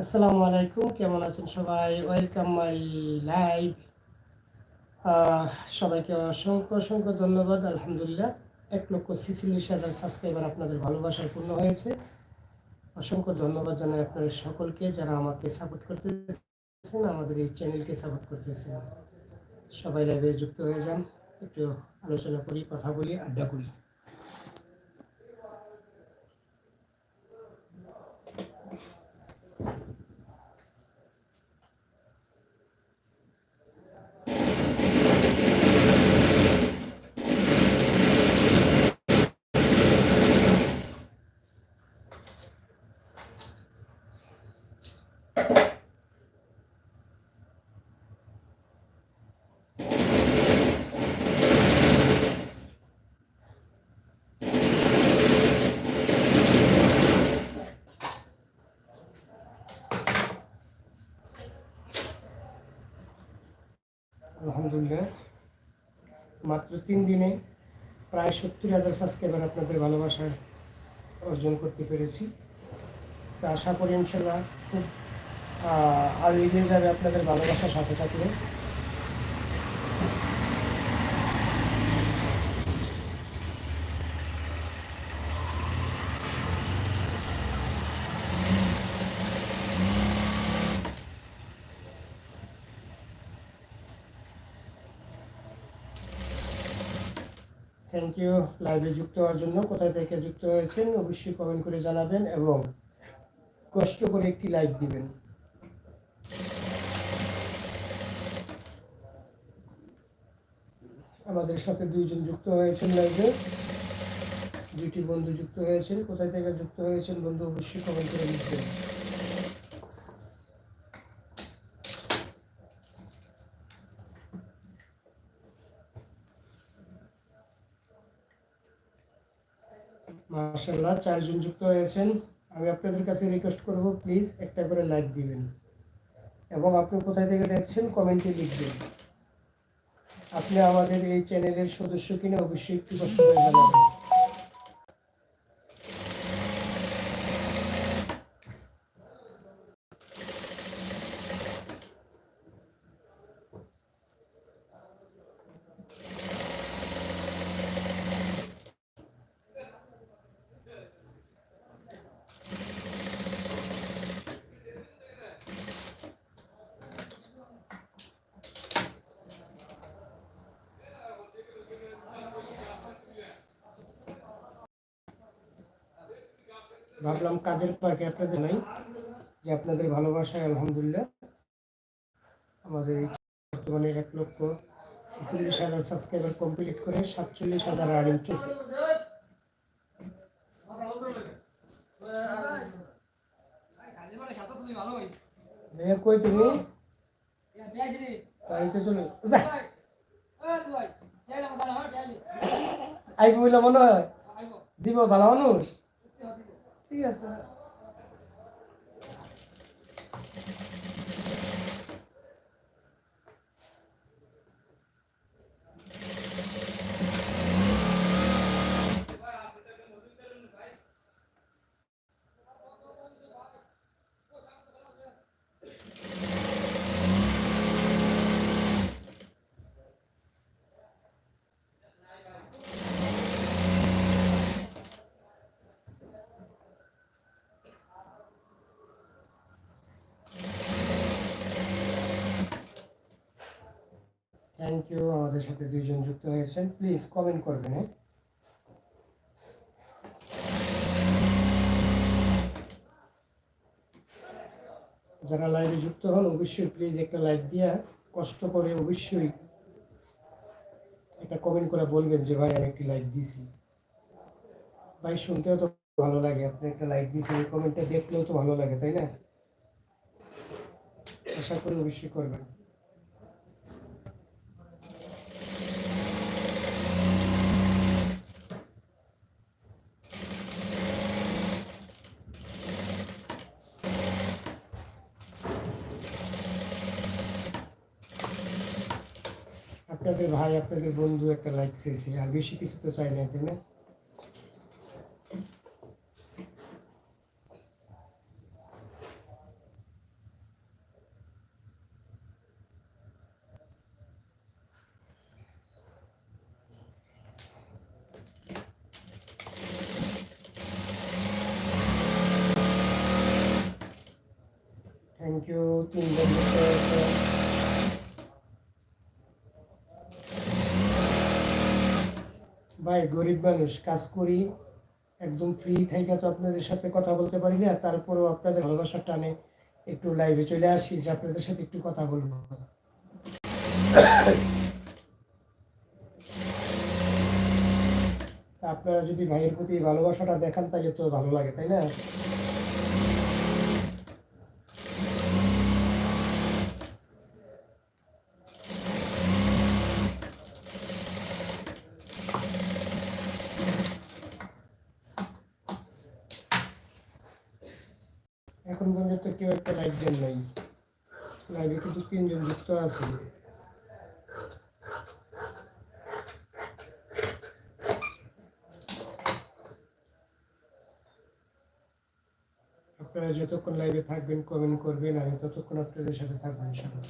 আসসালামু আলাইকুম, কেমন আছেন সবাই? ওয়েলকাম মাই লাইভ সবাইকে অসংখ্য অসংখ্য ধন্যবাদ, আলহামদুলিল্লাহ। এক লক্ষ ছিচল্লিশ হাজার সাবস্ক্রাইবার আপনাদের ভালোবাসায় পূর্ণ হয়েছে। অসংখ্য ধন্যবাদ জানাই আপনাদের সকলকে যারা আমাকে সাপোর্ট করতেছেন, আমাদের এই চ্যানেলকে সাপোর্ট করতেছেন। সবাই লাইভে যুক্ত হয়ে যান, একটু আলোচনা করি, কথা বলি, আড্ডা করি। আলহামদুলিল্লাহ। মাত্র তিন দিনে প্রায় সত্তর হাজার সাবস্ক্রাইবার আপনাদের ভালোবাসা অর্জন করতে পেরেছি। তা আশা করি ইনশাল্লাহ খুব আর এগিয়ে যাবে আপনাদের ভালোবাসার সাথে থাকলে। থ্যাংক ইউ লাইভে যুক্ত হওয়ার জন্য কোথায় থেকে যুক্ত হয়েছেন অবশ্যই কমেন্ট করে জানাবেন এবং কষ্ট করে একটি লাইক দিবেন। আমাদের সাথে দুইজন যুক্ত হয়েছেন লাইভে দুইটি বন্ধু যুক্ত হয়েছেন। কোথায় থেকে যুক্ত হয়েছেন বন্ধু অবশ্যই কমেন্ট করে লিখবেন। মার্শাল্লাহ চারজন যুক্ত হয়েছেন। আমি আপনাদের কাছে রিকোয়েস্ট করব প্লিজ একটা করে লাইক দিবেন। এবং আপনি কোথায় থেকে দেখছেন কমেন্টে লিখবেন। আপনি আমাদের এই চ্যানেলের সদস্য কিনে অবশ্যই একটু কষ্ট করে জানাবেন। ভাবলাম কাজের পাকে আপনাদের নাই যে আপনাদের ভালোবাসায় আলহামদুলিল্লাহ আমাদের এই বর্তমানে এক লক্ষ ছেচল্লিশ হাজার সাবস্ক্রাইবার কমপ্লিট করে সাতচল্লিশ হাজার রানিং চলছে। কই তুমি? মনে হয়? দিব ভালো মানুষ? ঠিক আছে থ্যাংক ইউ আমাদের সাথে দুইজন যুক্ত হয়েছেন। প্লিজ কমেন্ট করবেন হ্যাঁ? যারা লাইভে যুক্ত হন, অবশ্যই প্লিজ একটা লাইক দিয়া, কষ্ট করে অবশ্যই একটা কমেন্ট করে বলবেন যে, ভাই, আমি একটি লাইক দিছি। ভাই, শুনতেও তো ভালো লাগে। আপনি একটা লাইক দিয়েছেন কমেন্টটা দেখলেও তো ভালো লাগে, তাই না? আশা করি অবশ্যই করবেন। আপনাদের ভাই আপনাদের বন্ধু একটা লাইক চেয়েছে আর বেশি কিছু তো চাই না তাই না थैंक यू तीन बजे ভাই, গরিব মানুষ, কাজ করি, একদম ফ্রি থাইকা তো আপনাদের সাথে কথা বলতে পারি না, তারপরেও আপনাদের ভালোবাসার টানে একটু লাইভে চলে আসি, যে আপনাদের সাথে একটু কথা বলব। আপনারা যদি ভাইয়ের প্রতি ভালোবাসাটা দেখান, তাহলে তো ভালো লাগে, তাই না? এখন পর্যন্ত কেউ একটা লাইভ দেন নাই। লাইভে কিন্তু তিনজন যুক্ত আছে। আপনারা যতক্ষণ লাইভে থাকবেন কমেন্ট করবেন, আমি ততক্ষণ আপনাদের সাথে থাকবেন ইনশাআল্লাহ।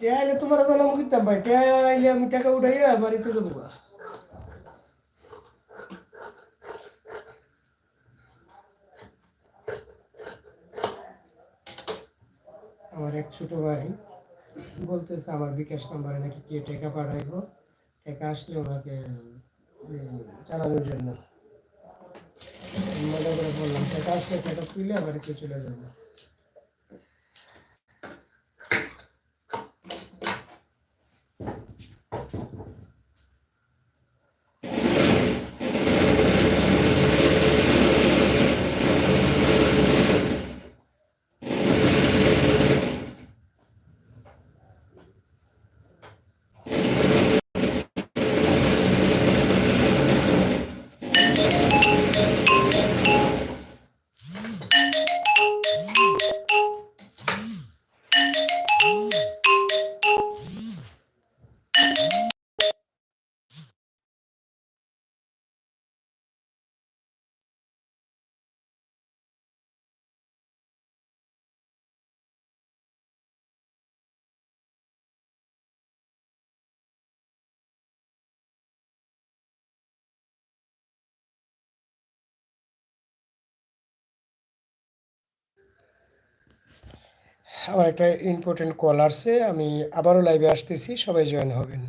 টিয়া আইলে তোমার জানাম করতাম ভাই টিয়া আমি টাকা উঠাইয়া বাড়িতে গা। আমার এক ছোট ভাই বলতেছে আমার বিকাশ নাম্বারে নাকি কে টাকা পাঠাইবো। টাকা আসলে ওনাকে চালানোর জন্য। মজা করে বললাম, টাকা আসলে টাকা তুলে বাড়িতে চলে যাব। আমার একটা ইম্পর্টেন্ট কল আসছে আমি আবারও লাইভে আসতেছি সবাই জয়েন হবেন।